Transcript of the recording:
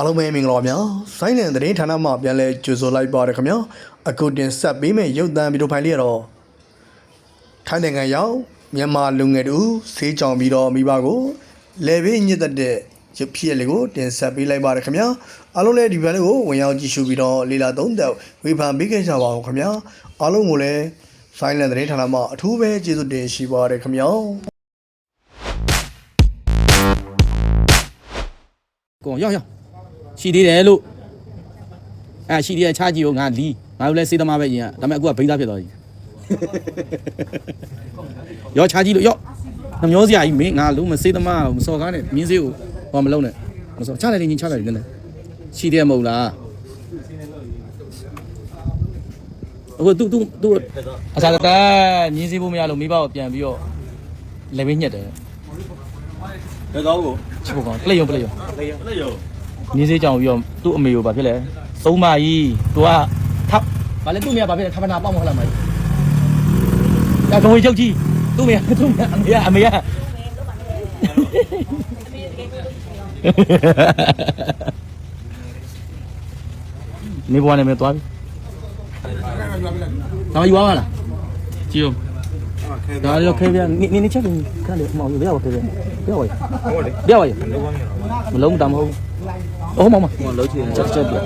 အားလုံးပဲမင်္ဂလာပါဗျာဆိုင်းလန်သတင်းဌာနမှပြန်လဲကြိုဆိုလိုက်ပါရခင်ဗျာအခုတင်ဆက်ပေးမယ့်ရုပ်သံဗီဒီယိုဖိုင်လေးကတော့ထိုင်းနိုင်ငံရောက်မြန်မာလူငယ်တူဆေးကြောင်ပြီးတော့မိဘကိုလေဘေးညစ်သက်တဲ့ရုပ်ဖြစ်လေးကိုတင်ဆက်ပေးလိုက်ပါရခင်ဗျာအားလုံးလည်းဒီဗီဒီယိုလေးကိုဝင်ရောက်ကြည့်ရှုပြီးတော့လေ့လာသုံးသပ်ဝေဖန်ပေးခဲ့ကြပါအောင်ခင်ဗျာအားလုံးကိုလည်းဆိုင်းလန်သတင်းဌာနမှအထူးပဲကျေးဇူးတင်ရှိပါရခင်ဗျာကိုရောက်ရောက် ရှိသေးတယ်လို့အဲရှိသေးတယ်ချားကြည့်ဦးငါလီငါတို့လည်းစေးသမားပဲရင်ကဒါပေမဲ့အခုကဘိန်းသားဖြစ်သွားပြီရောချားကြည့်လို့ရောနှမျောစရာကြီးမင်းငါလုံးမစေးသမားမစော်ကားနဲ့မြင်းစေးကိုဟောမလုံးနဲ့မစော်ချလိုက်ရင်ချလိုက်တယ်နည်းရှိသေးမဟုတ်လားအခုသူသူသူအစားတည်းမြင်းစေးဖို့မရလို့မိဘကိုပြန်ပြီးတော့လေဘင်းညက်တယ်ဘယ်ကောင်းကိုချစ်ဖို့ကောင်းပလက်ရုံပလက်ရုံလက်ရုံ မြင်းစေးကြောင်ပြီးတော့သူ့အမေကိုဘာဖြစ်လဲသုံးမကြီးသူကထပ်ဘာလဲသူ့မေကဘာဖြစ်လဲထပ်ပနာပေါက်မဟုတ်လားမကြီးအဲကဝေချုပ်ကြီးသူ့မေသူ့မေအမေကအမေကနေဘွားနေမယ်သွားပြီဒါယူပါလားကြည့်ဦးဒါရောခဲပြနေနေချက်ခါလေမောင်ဘယ်ရောက်ခဲပြဘယ်ရောက်ဘယ်ရောက်မလုံးတာမဟုတ်ဘူး ဟုတ်မမဟိုလုံးချင်ချက်ချက်ပြ